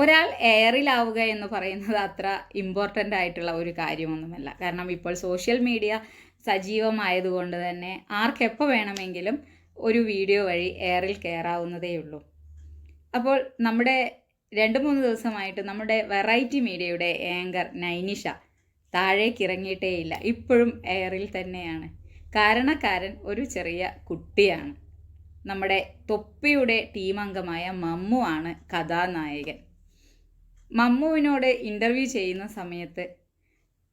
ഒരാൾ എയറിലാവുക എന്ന് പറയുന്നത് അത്ര ഇമ്പോർട്ടന്റ് ആയിട്ടുള്ള ഒരു കാര്യമൊന്നുമല്ല. കാരണം ഇപ്പോൾ സോഷ്യൽ മീഡിയ സജീവമായതുകൊണ്ട് തന്നെ ആർക്കെപ്പോൾ വേണമെങ്കിലും ഒരു വീഡിയോ വഴി എയറിൽ കയറാവുന്നതേ ഉള്ളൂ. അപ്പോൾ നമ്മുടെ രണ്ട് മൂന്ന് ദിവസമായിട്ട് നമ്മുടെ വെറൈറ്റി മീഡിയയുടെ ആങ്കർ നൈനിഷ താഴേക്ക് ഇറങ്ങിയിട്ടേയില്ല ഇപ്പോഴും എയറിൽ തന്നെയാണ്. കാരണക്കാരൻ ഒരു ചെറിയ കുട്ടിയാണ്. നമ്മുടെ തൊപ്പിയുടെ ടീം അംഗമായ മമ്മു ആണ് കഥാനായകൻ. മമ്മുവിനോട് ഇന്റർവ്യൂ ചെയ്യുന്ന സമയത്ത്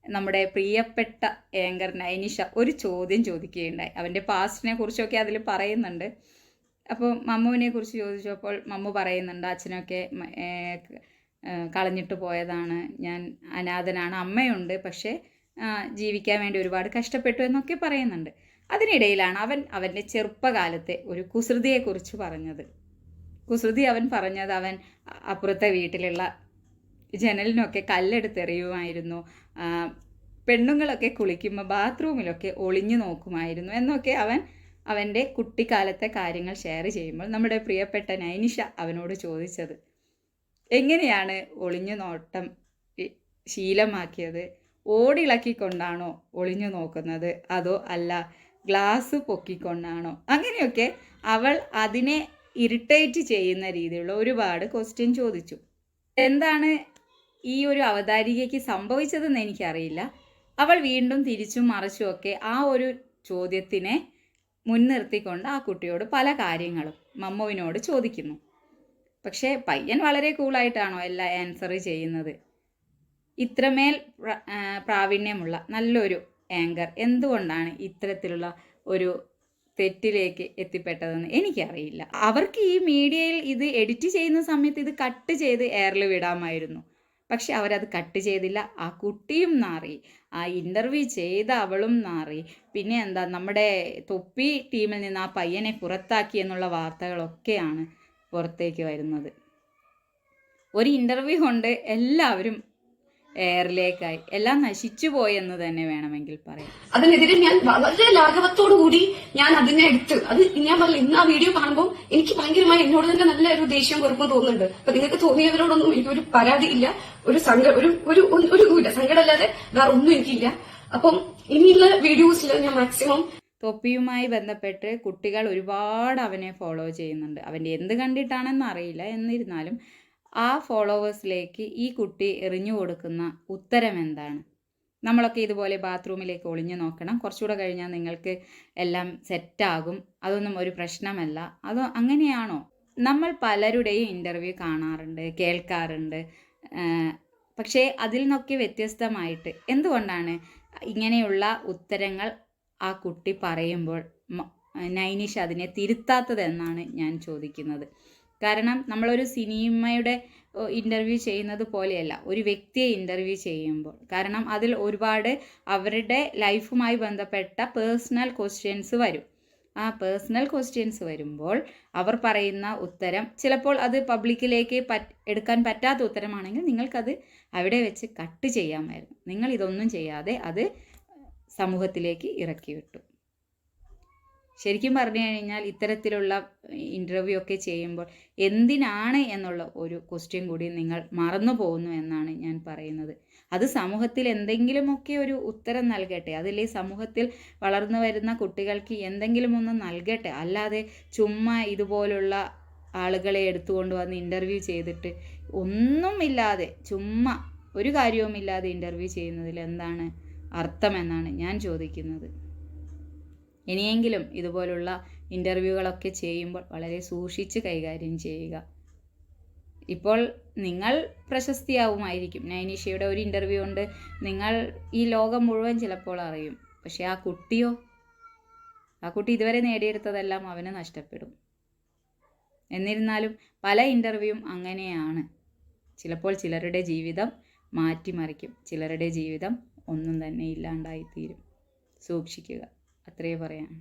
നമ്മുടെ പ്രിയപ്പെട്ട ഏങ്കർ നൈനിഷ ഒരു ചോദ്യം ചോദിക്കുകയുണ്ടായി. അവന്റെ പാസ്റ്റിനെ കുറിച്ചൊക്കെ അതിൽ പറയുന്നുണ്ട്. അപ്പോൾ മമ്മുവിനെ കുറിച്ച് ചോദിച്ചപ്പോൾ മമ്മു പറയുന്നുണ്ട് അച്ഛനൊക്കെ കളഞ്ഞിട്ട് പോയതാണ്. ഞാൻ അനാഥനാണ്. അമ്മയുണ്ട് പക്ഷേ ജീവിക്കാൻ വേണ്ടി ഒരുപാട് കഷ്ടപ്പെട്ടു എന്നൊക്കെ പറയുന്നുണ്ട്. അതിനിടയിലാണ് അവൻ അവന്റെ ചെറുപ്പകാലത്തെ ഒരു കുസൃതിയെക്കുറിച്ച് പറഞ്ഞത്. കുസൃതി അവൻ പറഞ്ഞത് അവൻ അപ്പുറത്തെ വീട്ടിലുള്ള ജനലിനൊക്കെ കല്ലെടുത്തെറിയുമായിരുന്നു. പെണ്ണുങ്ങളൊക്കെ കുളിക്കുമ്പോൾ ബാത്റൂമിലൊക്കെ ഒളിഞ്ഞു നോക്കുമായിരുന്നു. എന്നൊക്കെ അവൻ അവന്റെ കുട്ടിക്കാലത്തെ കാര്യങ്ങൾ ഷെയർ ചെയ്യുമ്പോൾ നമ്മുടെ പ്രിയപ്പെട്ട നൈനിഷ അവനോട് ചോദിച്ചത്. എങ്ങനെയാണ് ഒളിഞ്ഞു നോട്ടം ശീലമാക്കിയത്? ഓടിളക്കിക്കൊണ്ടാണോ ഒളിഞ്ഞു നോക്കുന്നത്? അതോ അല്ല ഗ്ലാസ് പൊക്കിക്കൊണ്ടാണോ? അങ്ങനെയൊക്കെ അവൾ അതിനെ ഇറിറ്റേറ്റ് ചെയ്യുന്ന രീതിയിലുള്ള ഒരുപാട് ക്വസ്റ്റ്യൻ ചോദിച്ചു. എന്താണ് ഈ ഒരു അവതാരികയ്ക്ക് സംഭവിച്ചതെന്ന് എനിക്കറിയില്ല. അവൾ വീണ്ടും തിരിച്ചും മറിച്ചും ഒക്കെ ആ ഒരു ചോദ്യത്തിനെ മുൻനിർത്തിക്കൊണ്ട് ആ കുട്ടിയോട് പല കാര്യങ്ങളും മമ്മുവിനോട് ചോദിക്കുന്നു. പക്ഷേ പയ്യൻ വളരെ കൂളായിട്ടാണോ എല്ലാ ആൻസർ ചെയ്യുന്നത്? ഇത്രമേൽ പ്രാവീണ്യമുള്ള നല്ലൊരു ആങ്കർ എന്തുകൊണ്ടാണ് ഇത്തരത്തിലുള്ള ഒരു തെറ്റിലേക്ക് എത്തിപ്പെട്ടതെന്ന് എനിക്കറിയില്ല. അവർക്ക് ഈ മീഡിയയിൽ ഇത് എഡിറ്റ് ചെയ്യുന്ന സമയത്ത് ഇത് കട്ട് ചെയ്ത് എയറിൽ വിടാമായിരുന്നു. പക്ഷെ അവരത് കട്ട് ചെയ്തില്ല. ആ കുട്ടിയും നാറി. ആ ഇന്റർവ്യൂ ചെയ്ത അവളും നാറി. പിന്നെ എന്താ നമ്മുടെ തൊപ്പി ടീമിൽ നിന്ന് ആ പയ്യനെ പുറത്താക്കി എന്നുള്ള വാർത്തകളൊക്കെയാണ് പുറത്തേക്ക് വരുന്നത്. ഒരു ഇന്റർവ്യൂ കൊണ്ട് എല്ലാവരും എയറിലേക്കായി. എല്ലാം നശിച്ചു പോയി എന്ന് തന്നെ വേണമെങ്കിൽ പറയാം. അതിനെതിരെ ഞാൻ വളരെ ലാഘവത്തോടു കൂടി ഞാൻ അതിനെ എടുത്ത് അത് ഞാൻ പറഞ്ഞു ഇന്ന് ആ വീഡിയോ കാണുമ്പോൾ എനിക്ക് ഭയങ്കരമായി എന്നോട് തന്നെ നല്ല ഒരു ദേഷ്യം കുറിപ്പും തോന്നുന്നുണ്ട്. അപ്പൊ നിങ്ങൾക്ക് തോന്നിയവരോടൊന്നും എനിക്കൊരു പരാതി ഇല്ല. ഒരു സങ്ക ഒരു ഒരു ഒരു ഇല്ല സങ്കടമല്ലാതെ വേറെ ഒന്നും എനിക്കില്ല. അപ്പം ഇനിയുള്ള വീഡിയോസിൽ ഞാൻ മാക്സിമം തൊപ്പിയുമായി ബന്ധപ്പെട്ട് കുട്ടികൾ ഒരുപാട് അവനെ ഫോളോ ചെയ്യുന്നുണ്ട്. അവന്റെ എന്ത് കണ്ടിട്ടാണെന്ന് അറിയില്ല. എന്നിരുന്നാലും ആ ഫോളോവേഴ്സിലേക്ക് ഈ കുട്ടി എറിഞ്ഞു കൊടുക്കുന്ന ഉത്തരം എന്താണ് നമ്മളൊക്കെ ഇതുപോലെ ബാത്റൂമിലേക്ക് ഒളിഞ്ഞു നോക്കണം. കുറച്ചുകൂടെ കഴിഞ്ഞാൽ നിങ്ങൾക്ക് എല്ലാം സെറ്റാകും. അതൊന്നും ഒരു പ്രശ്നമല്ല. അത് അങ്ങനെയാണോ? നമ്മൾ പലരുടെയും ഇന്റർവ്യൂ കാണാറുണ്ട് കേൾക്കാറുണ്ട്. പക്ഷേ അതിൽ നിന്നൊക്കെ വ്യത്യസ്തമായിട്ട് എന്തുകൊണ്ടാണ് ഇങ്ങനെയുള്ള ഉത്തരങ്ങൾ ആ കുട്ടി പറയുമ്പോൾ നൈനിഷ് അതിനെ തിരുത്താത്തതെന്നാണ് ഞാൻ ചോദിക്കുന്നത്. കാരണം നമ്മളൊരു സിനിമയുടെ ഇന്റർവ്യൂ ചെയ്യുന്നത് പോലെയല്ല. ഒരു വ്യക്തിയെ ഇന്റർവ്യൂ ചെയ്യുമ്പോൾ. കാരണം അതിൽ ഒരുപാട് അവരുടെ ലൈഫുമായി ബന്ധപ്പെട്ട പേഴ്സണൽ ക്വസ്റ്റ്യൻസ് വരും. ആ പേഴ്സണൽ ക്വസ്റ്റ്യൻസ് വരുമ്പോൾ അവർ പറയുന്ന ഉത്തരം ചിലപ്പോൾ അത് പബ്ലിക്കിലേക്ക് എടുക്കാൻ പറ്റാത്ത ഉത്തരമാണെങ്കിൽ നിങ്ങൾക്കത് അവിടെ വെച്ച് കട്ട് ചെയ്യാമായിരുന്നു. നിങ്ങൾ ഇതൊന്നും ചെയ്യാതെ അത് സമൂഹത്തിലേക്ക് ഇറക്കി വിട്ടു. ശരിക്കും പറഞ്ഞു കഴിഞ്ഞാൽ ഇത്തരത്തിലുള്ള ഇന്റർവ്യൂ ഒക്കെ ചെയ്യുമ്പോൾ എന്തിനാണ് എന്നുള്ള ഒരു ക്വസ്റ്റ്യൻ കൂടി നിങ്ങൾ മറന്നു പോകുന്നു എന്നാണ് ഞാൻ പറയുന്നത്. അത് സമൂഹത്തിൽ എന്തെങ്കിലുമൊക്കെ ഒരു ഉത്തരം നൽകട്ടെ അതിലെ സമൂഹത്തിൽ വളർന്നു വരുന്ന കുട്ടികൾക്ക് എന്തെങ്കിലും ഒന്ന് നൽകട്ടെ അല്ലാതെ ചുമ്മാ ഇതുപോലുള്ള ആളുകളെ എടുത്തുകൊണ്ട് വന്ന് ഇന്റർവ്യൂ ചെയ്തിട്ട് ഒന്നുമില്ലാതെ ചുമ്മാ ഒരു കാര്യവുമില്ലാതെ ഇന്റർവ്യൂ ചെയ്യുന്നതിൽ എന്താണ് അർത്ഥമെന്നാണ് ഞാൻ ചോദിക്കുന്നത്. ഇനിയെങ്കിലും ഇതുപോലുള്ള ഇന്റർവ്യൂകളൊക്കെ ചെയ്യുമ്പോൾ വളരെ സൂക്ഷിച്ച് കൈകാര്യം ചെയ്യുക. ഇപ്പോൾ നിങ്ങൾ പ്രശസ്തിയാവുമായിരിക്കും. നൈനിഷയുടെ ഒരു ഇന്റർവ്യൂ ഉണ്ട്. നിങ്ങൾ ഈ ലോകം മുഴുവൻ ചിലപ്പോൾ അറിയും. പക്ഷേ ആ കുട്ടിയോ? ആ കുട്ടി ഇതുവരെ നേടിയെടുത്തതെല്ലാം അവന് നഷ്ടപ്പെടും. എന്നിരുന്നാലും പല ഇന്റർവ്യൂവും അങ്ങനെയാണ്. ചിലപ്പോൾ ചിലരുടെ ജീവിതം മാറ്റിമറിക്കും. ചിലരുടെ ജീവിതം ഒന്നും തന്നെ ഇല്ലാണ്ടായിത്തീരും. സൂക്ഷിക്കുക. അത്രയേ പറയാൻ.